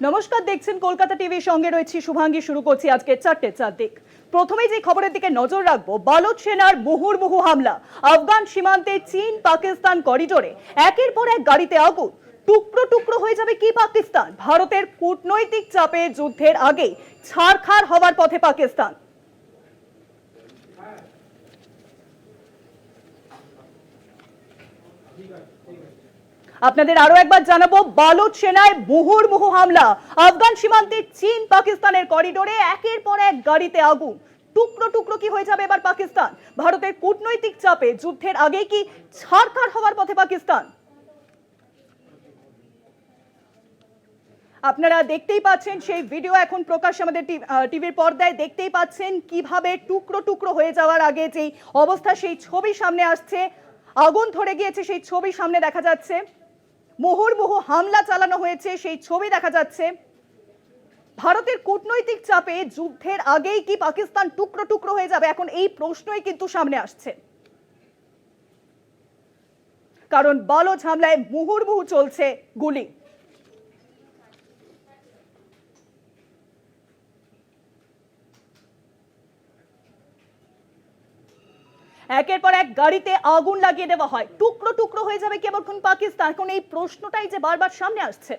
নমস্কার, দেখছেন কলকাতা টিভির সঙ্গে রয়েছি শুভাঙ্গী, শুরু করছি আজকে চারটে চারদিক প্রথমেই যে খবরের দিকে নজর রাখব, বালুচ সেনার মুহুর্মুহু হামলা, আফগান সীমান্তে চীন পাকিস্তান করিডোরে, একের পর এক গাড়িতে আগুন, টুকরো টুকরো হয়ে যাবে কি পাকিস্তান? ভারতের কূটনৈতিক চাপে যুদ্ধের আগে ছাড়খাড় হওয়ার পথে পাকিস্তান। আপনাদের আরও একবার জানাব বালুচ সেনায় মুহুর্মুহু হামলা। আফগান সীমান্তে চীন পাকিস্তানের করিডোরে একের পর এক গাড়িতে আগুন। টুকরো টুকরো কি হয়ে যাবে এবার পাকিস্তান? ভারতের কূটনৈতিক চাপে যুদ্ধের আগে কি ছাড়খাড় হওয়ার পথে পাকিস্তান? আপনারা দেখতেই পাচ্ছেন, সেই ভিডিও এখন প্রকাশ আমাদের টিভির পর্দায়। দেখতেই পাচ্ছেন কীভাবে টুকরো টুকরো হয়ে যাওয়ার আগে যেই অবস্থা, সেই ছবি সামনে আসছে। আগুন ধরে গিয়েছে, সেই ছবি সামনে দেখা যাচ্ছে। মুহুর্মুহু হামলা চালানো হয়েছে, সেই ছবি দেখা যাচ্ছে। ভারতের কূটনৈতিক চাপে যুদ্ধের আগেই কি পাকিস্তান টুকরো টুকরো হয়ে যাবে? এখন এই প্রশ্নই কিন্তু সামনে আসছে। কারণ বালোচ হামলায় মুহুর্মুহু চলছে গুলি। একের পর এক গাড়িতে আগুন লাগিয়ে দেওয়া হয়। টুকরো টুকরো হয়ে যাবে কি পাকিস্তান? এখন এই প্রশ্নটাই যে বারবার সামনে আসছে।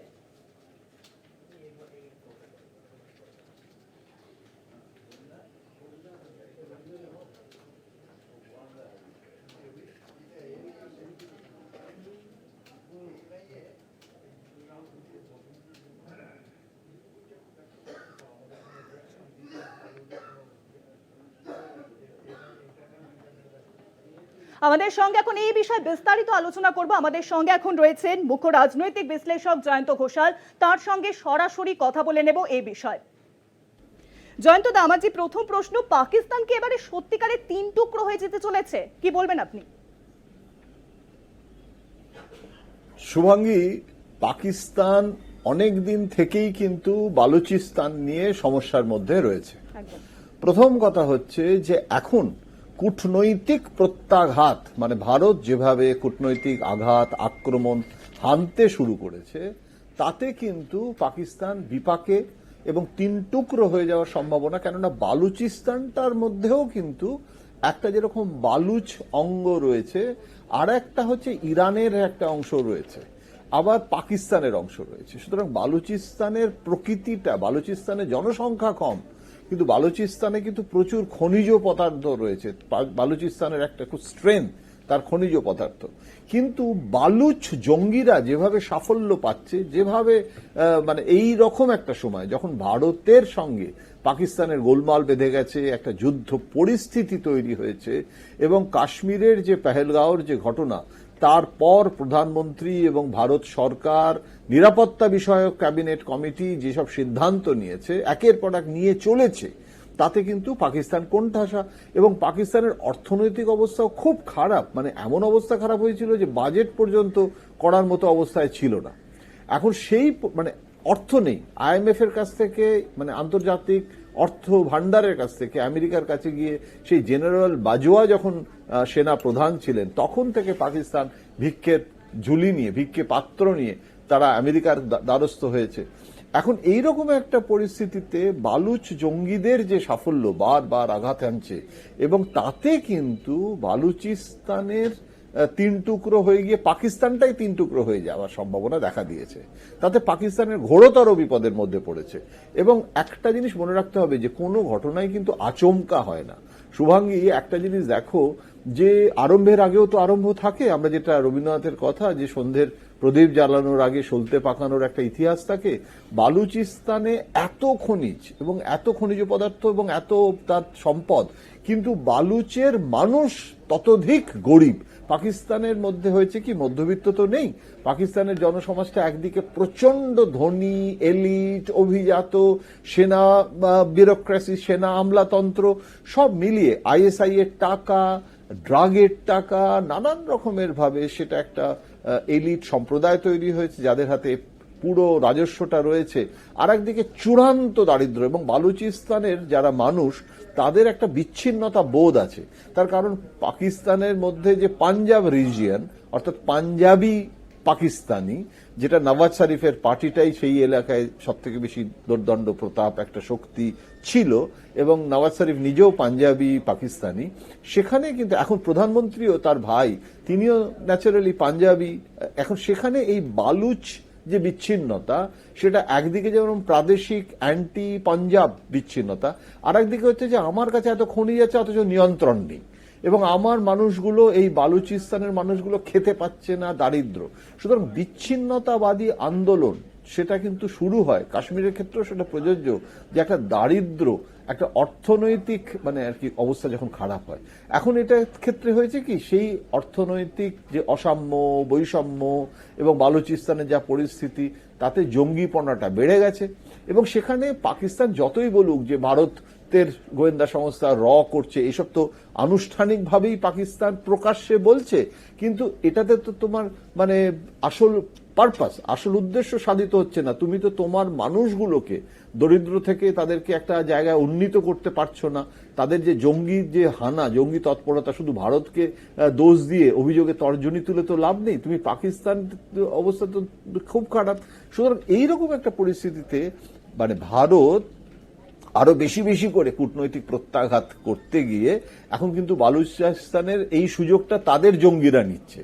আমাদের সঙ্গে এখন এই বিষয়ে বিস্তারিত আলোচনা করব। আমাদের সঙ্গে এখন রয়েছেন মুখ্য রাজনৈতিক বিশ্লেষক জয়ন্ত ঘোষাল। তার সঙ্গে সরাসরি কথা বলে নেব এই বিষয়ে। জয়ন্ত দা আমার যে প্রথম প্রশ্ন পাকিস্তান কি এবারে সত্যিকারের তিন টুকরো হয়ে যেতে চলেছে? কি বলবেন আপনি? শুভাঙ্গী পাকিস্তান অনেক দিন থেকেই কিন্তু বালুচিস্তান নিয়ে সমস্যার মধ্যে রয়েছে। প্রথম কথা হচ্ছে যে এখন কূটনৈতিক প্রত্যাঘাত মানে ভারত যেভাবে কূটনৈতিক আঘাত, আক্রমণ হানতে শুরু করেছে, তাতে কিন্তু পাকিস্তান বিপাকে এবং তিন টুকরো হয়ে যাওয়ার সম্ভাবনা, কেননা বালুচিস্তানটার মধ্যেও কিন্তু একটা যেরকম বালুচ অঙ্গ রয়েছে, আর একটা হচ্ছে ইরানের একটা অংশ রয়েছে, আবার পাকিস্তানের অংশ রয়েছে। সুতরাং বালুচিস্তানের প্রকৃতিটা, বালুচিস্তানের জনসংখ্যা কম কিন্তু বালুচিস্তানে কিন্তু প্রচুর খনিজ পদার্থ রয়েছে। বালুচিস্তানের একটা খুব স্ট্রেংথ তার খনিজ পদার্থ। কিন্তু বালুচ জঙ্গিরা যেভাবে সাফল্য পাচ্ছে, যেভাবে মানে এই রকম একটা সময়, যখন ভারতের সঙ্গে পাকিস্তানের গোলমাল বেঁধে গেছে, একটা যুদ্ধ পরিস্থিতি তৈরি হয়েছে, এবং কাশ্মীরের যে পেহেলগাঁওর যে ঘটনা তারপর প্রধানমন্ত্রী এবং ভারত সরকার নিরাপত্তা বিষয়ক ক্যাবিনেট কমিটি যেসব সিদ্ধান্ত নিয়েছে, একের পর এক নিয়ে চলেছে, তাতে কিন্তু পাকিস্তান কোণঠাসা এবং পাকিস্তানের অর্থনৈতিক অবস্থাও খুব খারাপ। মানে এমন অবস্থা খারাপ হয়েছিল যে বাজেট পর্যন্ত করার মতো অবস্থায় ছিল না। এখন সেই মানে অর্থ নেই। আইএমএফ এর কাছ থেকে মানে আন্তর্জাতিক অর্থ ভান্ডারের কাছ থেকে, আমেরিকার কাছে গিয়ে সেই জেনারেল বাজোয়া যখন সেনা প্রধান ছিলেন, তখন থেকে পাকিস্তান ভিক্ষের ঝুলি নিয়ে, ভিক্ষে পাত্র নিয়ে তারা আমেরিকার দ্বারস্থ হয়েছে। এখন এই রকম একটা পরিস্থিতিতে বালুচ জঙ্গিদের যে সাফল্য বারবার আঘাত আনছে, এবং তাতে কিন্তু বালুচিস্তানের তিন টুকরো হয়ে গিয়ে পাকিস্তানটাই তিন টুকরো হয়ে যাওয়ার সম্ভাবনা দেখা দিয়েছে। তাতে পাকিস্তানের ঘোরতর বিপদের মধ্যে পড়েছে। এবং একটা জিনিস মনে রাখতে হবে যে, কোনো ঘটনাই কিন্তু আচমকা হয় না। শুভাঙ্গী, একটা জিনিস দেখো, যে আরম্ভের আগেও তো আরম্ভ থাকে। আমরা যেটা রবীন্দ্রনাথের কথা, যে সন্ধ্যের প্রদীপ জ্বালানোর আগে সলতে পাকানোর একটা ইতিহাস থাকে। বালুচিস্তানে এত খনিজ এবং এত খনিজ পদার্থ এবং এত তার সম্পদ কিন্তু বালুচের মানুষ ততোধিক গরিব। পাকিস্তানের মধ্যে হয়েছে কি, মধ্যবিত্ত তো নেই। পাকিস্তানের জনসমাজটা একদিকে প্রচণ্ড ধনী, এলিট, অভিজাত, সেনা ব্যুরোক্রেসি সেনা আমলাতন্ত্র, সব মিলিয়ে আইএসআই এর টাকা, ড্রাগের টাকা, নানান রকমের ভাবে সেটা একটা এলিট সম্প্রদায় তৈরি হয়েছে, যাদের হাতে পুরো রাজস্বটা রয়েছে। আর একদিকে চূড়ান্ত দারিদ্র এবং বালুচিস্তানের যারা মানুষ, তাদের একটা বিচ্ছিন্নতা বোধ আছে। তার কারণ পাকিস্তানের মধ্যে যে পাঞ্জাব রিজিয়ন অর্থাৎ পাঞ্জাবি পাকিস্তানি, যেটা নওয়াজ শরীফের পার্টিটাই সেই এলাকায় সব থেকে বেশি দুর্দণ্ড প্রতাপ একটা শক্তি ছিল এবং নওয়াজ শরীফ নিজেও পাঞ্জাবি পাকিস্তানি। সেখানে কিন্তু এখন প্রধানমন্ত্রীও তার ভাই, তিনিও ন্যাচারালি পাঞ্জাবি। এখন সেখানে এই বালুচ যে বিচ্ছিন্নতা, সেটা একদিকে যেমন প্রাদেশিক অ্যান্টি পাঞ্জাব বিচ্ছিন্নতা আর একদিকে হচ্ছে যে আমার কাছে এত খনি যাচ্ছে অথচ নিয়ন্ত্রণ নেই। এবং আমার মানুষগুলো, এই বালুচিস্তানের মানুষগুলো খেতে পাচ্ছে না, দারিদ্র। সুতরাং বিচ্ছিন্নতাবাদী আন্দোলন সেটা কিন্তু শুরু হয়। কাশ্মীরের ক্ষেত্রেও সেটা প্রযোজ্য যে একটা দারিদ্র একটা অর্থনৈতিক মানে আর কি অবস্থা যখন খারাপ হয়। এখন এটা ক্ষেত্রে হয়েছে কি, সেই অর্থনৈতিক যে অসাম্য, বৈষম্য এবং বালুচিস্তানের যা পরিস্থিতি, তাতে জঙ্গিপনাটা বেড়ে গেছে এবং সেখানে পাকিস্তান যতই বলুক যে ভারতের গোয়েন্দা সংস্থা র করছে, এসব তো আনুষ্ঠানিকভাবেই পাকিস্তান প্রকাশ্যে বলছে। কিন্তু এটাতে তো তোমার মানে আসল পারপাস আসল উদ্দেশ্য সাধিত হচ্ছে না। তুমি তো তোমার মানুষগুলোকে দরিদ্র থেকে তাদেরকে একটা জায়গায় উন্নীত করতে পারছ না। তাদের যে জঙ্গি যে হানা, জঙ্গি তৎপরতা, শুধু ভারতকে দোষ দিয়ে অভিযোগে তর্জনী তুলে তো লাভ নেই। তুমি পাকিস্তান অবস্থা তো খুব খারাপ। সুতরাং এইরকম একটা পরিস্থিতিতে মানে ভারত আরও বেশি বেশি করে কূটনৈতিক প্রত্যাঘাত করতে গিয়ে এখন কিন্তু বালুচিস্তানের এই সুযোগটা তাদের জঙ্গিরা নিচ্ছে।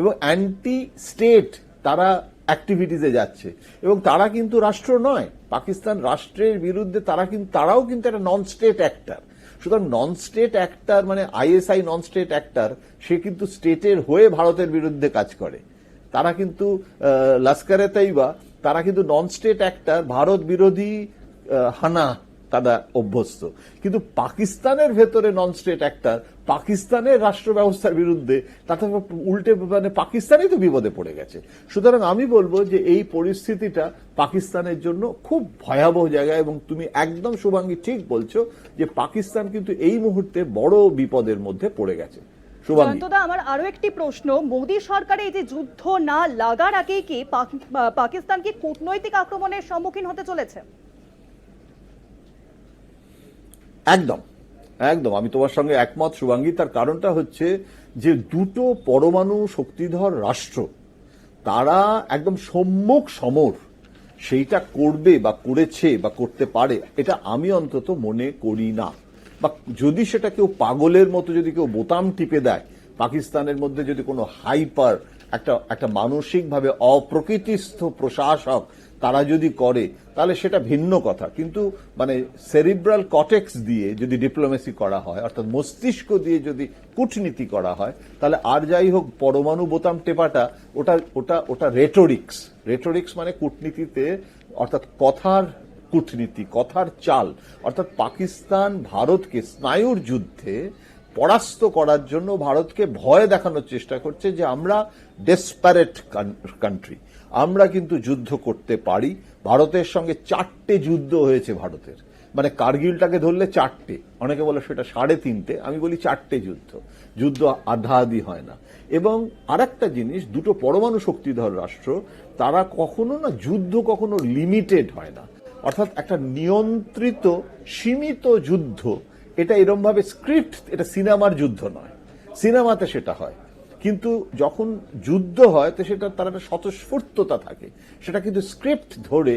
এবং অ্যান্টি স্টেট তারা অ্যাক্টিভিটিসে যাচ্ছে। এবং তারা কিন্তু রাষ্ট্র নয়, পাকিস্তান রাষ্ট্রের বিরুদ্ধে তারা কিন্তু, তারাও কিন্তু একটা নন স্টেট অ্যাক্টার সুতরাং নন স্টেট অ্যাক্টার মানে আইএসআই নন স্টেট অ্যাক্টার সে কিন্তু স্টেটের হয়ে ভারতের বিরুদ্ধে কাজ করে। তারা কিন্তু লাস্কারে তাইবা তারা কিন্তু নন স্টেট অ্যাক্টার ভারত বিরোধী হানা। তারা অভ্যস্ত। কিন্তু পাকিস্তানের ভেতরে নন স্টেট অ্যাক্টার পাকিস্তানের রাষ্ট্র ব্যবস্থার বিরুদ্ধে তাতে উল্টে মানে পাকিস্তানই তো বিপদে পড়ে গেছে। সুতরাং আমি বলব যে এই পরিস্থিতিটা পাকিস্তানের জন্য খুব ভয়াবহ জায়গা এবং তুমি একদম শুভাঙ্গী ঠিক বলছো যে পাকিস্তান কিন্তু এই মুহূর্তে বড় বিপদের মধ্যে পড়ে গেছে। জয়ন্তদা, আমার আরও একটি প্রশ্ন। মোদী সরকারের এই যে যুদ্ধ না লাগার আগেই কি পাকিস্তান কি কূটনৈতিক আক্রমণের সম্মুখীন হতে চলেছে? একদম একদম। আমি তোমার সঙ্গে একমত, শুভাঙ্গী। তার কারণটা হচ্ছে যে দুটো পরমাণু শক্তিধর রাষ্ট্র, তারা একদম সম্মুখ সমর, সেইটা করবে বা করেছে বা করতে পারে, এটা আমি অন্তত মনে করি না। বা যদি সেটা কেউ পাগলের মতো যদি কেউ বোতাম টিপে দেয়, পাকিস্তানের মধ্যে যদি কোনো হাইপার, একটা একটা মানসিকভাবে অপ্রকৃতিস্থ প্রশাসক তারা যদি করে, তাহলে সেটা ভিন্ন কথা। কিন্তু মানে সেরিব্রাল কটেক্স দিয়ে যদি ডিপ্লোমেসি করা হয়, অর্থাৎ মস্তিষ্ক দিয়ে যদি কূটনীতি করা হয়, তাহলে আর যাই হোক পরমাণু বোতাম টেপাটা, ওটা ওটা ওটা রেটোরিক্স রেটোরিক্স মানে কূটনীতিতে, অর্থাৎ কথার কূটনীতি, কথার চাল। অর্থাৎ পাকিস্তান ভারতকে স্নায়ুর যুদ্ধে পরাস্ত করার জন্য ভারতকে ভয় দেখানোর চেষ্টা করছে যে আমরা ডেসপারেট কান্ট্রি আমরা কিন্তু যুদ্ধ করতে পারি। ভারতের সঙ্গে চারটে যুদ্ধ হয়েছে ভারতের। মানে কার্গিলটাকে ধরলে চারটে। অনেকে বলে সেটা সাড়ে তিনটে। আমি বলি চারটে যুদ্ধ। যুদ্ধ আধা আধি হয় না। এবং আরেকটা জিনিস, দুটো পরমাণু শক্তিধর রাষ্ট্র, তারা কখনো না যুদ্ধ কখনো লিমিটেড হয় না। অর্থাৎ একটা নিয়ন্ত্রিত, সীমিত যুদ্ধ, এটা এরম ভাবে স্ক্রিপ্ট এটা সিনেমার যুদ্ধ নয়। সিনেমাতে সেটা হয়। কিন্তু যখন যুদ্ধ হয়, তো সেটা তার একটা স্বতঃস্ফূর্ততা থাকে। সেটা কিন্তু স্ক্রিপ্ট ধরে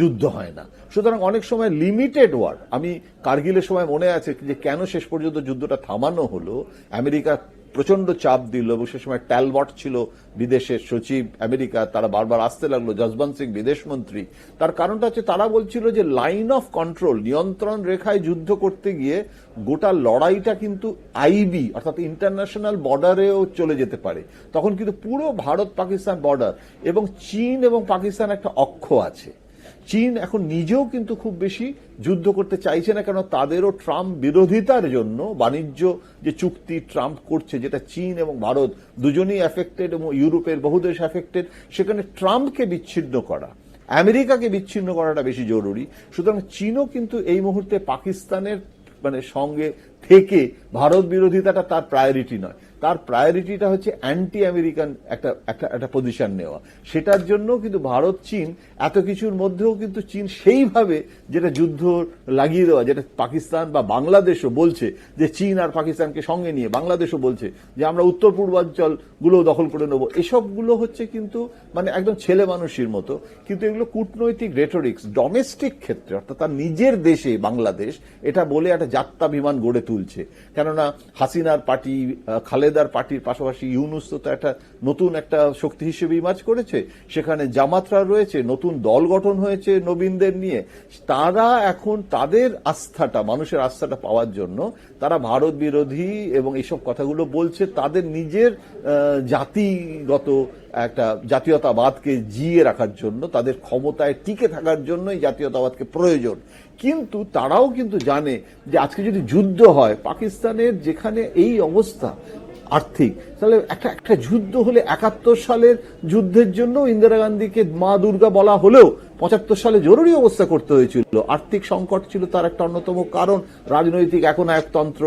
যুদ্ধ হয় না। সুতরাং অনেক সময় লিমিটেড ওয়ার আমি কার্গিলের সময় মনে আছে যে কেন শেষ পর্যন্ত যুদ্ধটা থামানো হলো, আমেরিকা প্রচণ্ড চাপ দিল এবং সে সময় ট্যালবট ছিল বিদেশের সচিব আমেরিকা, তারা বারবার আসতে লাগল, যশবন্ত সিং বিদেশ মন্ত্রী। তার কারণটা হচ্ছে তারা বলছিল যে লাইন অফ কন্ট্রোল নিয়ন্ত্রণ রেখায় যুদ্ধ করতে গিয়ে গোটা লড়াইটা কিন্তু আইবি অর্থাৎ ইন্টারন্যাশনাল বর্ডারেও চলে যেতে পারে। তখন কিন্তু পুরো ভারত পাকিস্তান বর্ডার এবং চীন এবং পাকিস্তান একটা অক্ষ আছে। চীন এখন নিজেও কিন্তু খুব বেশি যুদ্ধ করতে চাইছে না, কেন তাদেরও ট্রাম্প বিরোধিতার জন্য বাণিজ্য যে চুক্তি ট্রাম্প করছে, যেটা চীন এবং ভারত দুজনেই অ্যাফেক্টেড এবং ইউরোপের বহু দেশ অ্যাফেক্টেড সেখানে ট্রাম্পকে বিচ্ছিন্ন করা, আমেরিকাকে বিচ্ছিন্ন করাটা বেশি জরুরি। সুতরাং চীনও কিন্তু এই মুহূর্তে পাকিস্তানের মানে সঙ্গে থেকে ভারত বিরোধিতাটা তার প্রায়োরিটি নয়। তার প্রায়োরিটিটা হচ্ছে অ্যান্টি আমেরিকান একটা একটা একটা পজিশন নেওয়া। সেটার জন্য কিন্তু ভারত চীন এত কিছুর মধ্যেও কিন্তু চীন সেইভাবে যেটা যুদ্ধ লাগিয়ে দেওয়া যেটা পাকিস্তান বা বাংলাদেশও বলছে যে চীন আর পাকিস্তানকে সঙ্গে নিয়ে বাংলাদেশও বলছে যে আমরা উত্তর পূর্বাঞ্চলগুলো দখল করে নেব। এসবগুলো হচ্ছে কিন্তু মানে একদম ছেলে মানুষের মতো। কিন্তু এগুলো কূটনৈতিক রেটোরিক্স ডোমেস্টিক ক্ষেত্রে অর্থাৎ তার নিজের দেশে বাংলাদেশ এটা বলে একটা যাত্রা বিমান গড়ে তুলছে। কেননা হাসিনার পার্টি আহ, খালেদার পার্টির পাশাপাশি ইউনুস তো একটা নতুন একটা শক্তি হিসেবে ইমাজ করেছে। সেখানে জামাতরা রয়েছে, নতুন দল গঠন হয়েছে নবীনদের নিয়ে। তারা এখন তাদের আস্থাটা, মানুষের আস্থাটা পাওয়ার জন্য তারা ভারত বিরোধী এবং এইসব কথাগুলো বলছে, তাদের নিজের জাতিগত একটা জাতীয়তাবাদকে জিয়ে রাখার জন্য, তাদের ক্ষমতায় টিকে থাকার জন্য এই জাতীয়তাবাদকে প্রয়োজন। কিন্তু তারাও কিন্তু জানে যে আজকে যদি যুদ্ধ হয়, পাকিস্তানের যেখানে এই অবস্থা আর্থিক, তাহলে একটা একটা যুদ্ধ হলে একাত্তর সালের যুদ্ধের জন্য ইন্দিরা গান্ধীকে মা দুর্গা বলা হলেও পঁচাত্তর সালে জরুরি অবস্থা করতে হয়েছিল। আর্থিক সংকট ছিল তার একটা অন্যতম কারণ, রাজনৈতিক এখন একতন্ত্র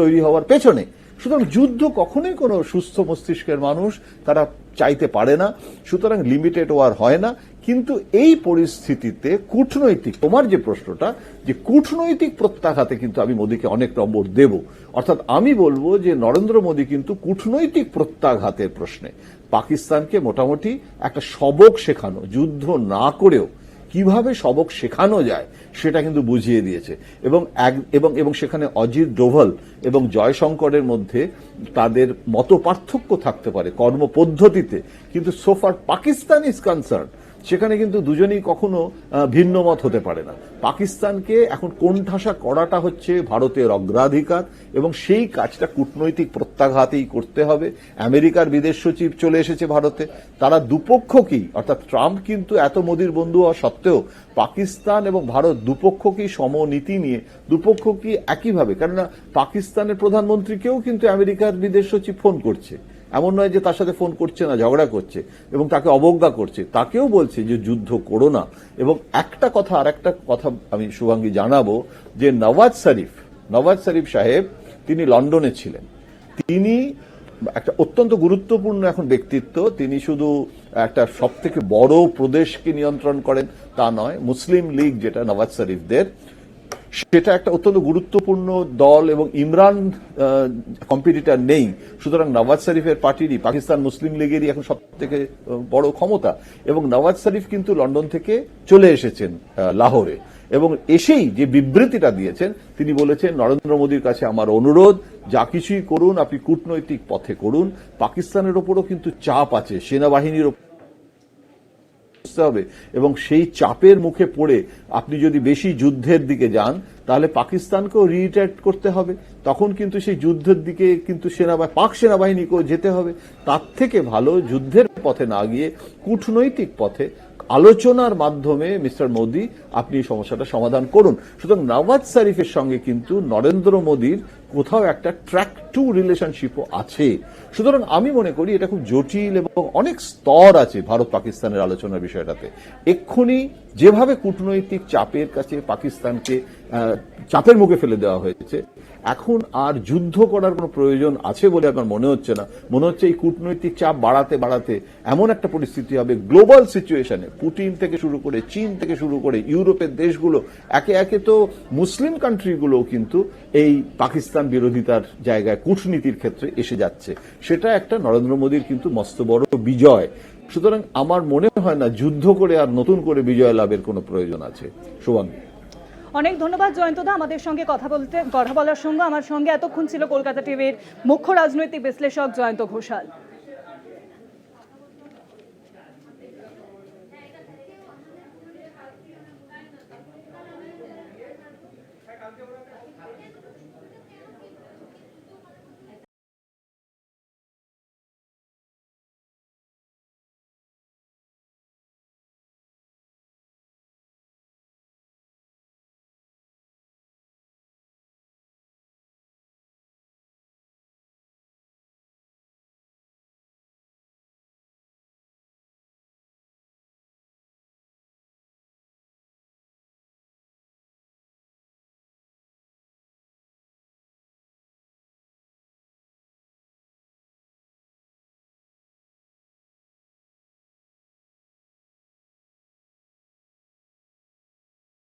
তৈরি হওয়ার পেছনে। সুতরাং যুদ্ধ কখনোই কোনো সুস্থ মস্তিষ্কের মানুষ তারা চাইতে পারে না। সুতরাং লিমিটেড ওয়ার হয় না। কিন্তু এই পরিস্থিতিতে কূটনৈতিক, তোমার যে প্রশ্নটা, যে কূটনৈতিক প্রত্যাঘাতে কিন্তু আমি মোদীকে অনেক নম্বর দেব। অর্থাৎ আমি বলব যে নরেন্দ্র মোদী কিন্তু কূটনৈতিক প্রত্যাঘাতের প্রশ্নে, পাকিস্তানকে মোটামুটি একটা সবক শেখানো, যুদ্ধ না করেও কীভাবে সবক শেখানো যায়, সেটা কিন্তু বুঝিয়ে দিয়েছে। এবং এক- এবং এবং সেখানে অজিত ডোভাল এবং জয়শঙ্করের মধ্যে তাদের মত পার্থক্য থাকতে পারে কর্মপদ্ধতিতে। কিন্তু সোফার পাকিস্তান ইজ কনসার্ন সেখানে কিন্তু দুজনেই কখনো ভিন্ন মত হতে পারে না। পাকিস্তানকে এখন কোণঠাসা করাটা হচ্ছে ভারতের অগ্রাধিকার এবং সেই কাজটা কূটনৈতিক প্রত্যাঘাতেই করতে হবে। আমেরিকার বিদেশ সচিব চলে এসেছে ভারতে। তারা দুপক্ষকেই অর্থাৎ ট্রাম্প কিন্তু এত মোদির বন্ধু হওয়া সত্ত্বেও পাকিস্তান এবং ভারত দুপক্ষকেই সমনীতি নিয়ে, দুপক্ষকেই একইভাবে। কেননা, পাকিস্তানের প্রধানমন্ত্রীকেও কিন্তু আমেরিকার বিদেশ সচিব ফোন করছে। এমন নয় যে তার সাথে ফোন করছে না, ঝগড়া করছে, এবং তাকে অবজ্ঞা করছে। তাকেও বলছে যে যুদ্ধ করো না। এবং একটা কথা আর একটা কথা আমি শুভাঙ্গী জানাব, যে নওয়াজ শরীফ নওয়াজ শরীফ সাহেব তিনি লন্ডনে ছিলেন। তিনি একটা অত্যন্ত গুরুত্বপূর্ণ এখন ব্যক্তিত্ব। তিনি শুধু একটা সব থেকে বড় প্রদেশকে নিয়ন্ত্রণ করেন, তা নয়, মুসলিম লীগ যেটা নওয়াজ শরীফদের সেটা একটা অত্যন্ত গুরুত্বপূর্ণ দল এবং ইমরান কম্পিটিটার নেই। সুতরাং নওয়াজ শরীফের পার্টিরই, পাকিস্তান মুসলিম লীগেরই এখন সব থেকে বড় ক্ষমতা। এবং নওয়াজ শরীফ কিন্তু লন্ডন থেকে চলে এসেছেন লাহোরে। এবং এসেই যে বিবৃতিটা দিয়েছেন, তিনি বলেছেন, নরেন্দ্র মোদীর কাছে আমার অনুরোধ, যা কিছুই করুন, আপনি কূটনৈতিক পথে করুন। পাকিস্তানের ওপরও কিন্তু চাপ আছে, সেনাবাহিনীর ওপর বুঝতে হবে। এবং সেই চাপের মুখে পড়ে আপনি যদি বেশি যুদ্ধের দিকে যান, তাহলে পাকিস্তানকেও রিটায়ার করতে হবে। তখন কিন্তু সেই যুদ্ধের দিকে কিন্তু সেনাবাহিনী পাক সেনাবাহিনীকেও যেতে হবে। তার থেকে ভালো যুদ্ধের পথে না গিয়ে কূটনৈতিক পথে আলোচনার মাধ্যমে মিস্টার মোদী আপনি সমস্যাটা সমাধান করুন। সুতরাং নওয়াজ শরীফের সঙ্গে কিন্তু নরেন্দ্র মোদীর কোথাও একটা ট্র্যাক টু রিলেশনশিপও আছে। সুতরাং আমি মনে করি এটা খুব জটিল এবং অনেক স্তর আছে ভারত পাকিস্তানের আলোচনার বিষয়টাতে। এক্ষুনি যেভাবে কূটনৈতিক চাপের কাছে পাকিস্তানকে চাপের মুখে ফেলে দেওয়া হয়েছে, এখন আর যুদ্ধ করার কোনো প্রয়োজন আছে বলে আমার মনে হচ্ছে না। মনে হচ্ছে এই কূটনৈতিক চাপ বাড়াতে বাড়াতে এমন একটা পরিস্থিতি হবে গ্লোবাল সিচুয়েশনে পুটিন থেকে শুরু করে চীন থেকে শুরু করে ইউরোপের দেশগুলো, একে একে তো মুসলিম কান্ট্রিগুলো কিন্তু এই পাকিস্তান বিরোধিতার জায়গায় কূটনীতির ক্ষেত্রে এসে যাচ্ছে। সেটা একটা নরেন্দ্র মোদীর কিন্তু মস্ত বড় বিজয়। সুতরাং আমার মনে হয় না যুদ্ধ করে আর নতুন করে বিজয় লাভের কোনো প্রয়োজন আছে। শুভাঙ্গী অনেক ধন্যবাদ জয়ন্তদা আমাদের সঙ্গে কথা বলতে, কথা বলার সঙ্গে। আমার সঙ্গে এতক্ষণ ছিল কলকাতা টিভির মুখ্য রাজনৈতিক বিশ্লেষক জয়ন্ত ঘোষাল।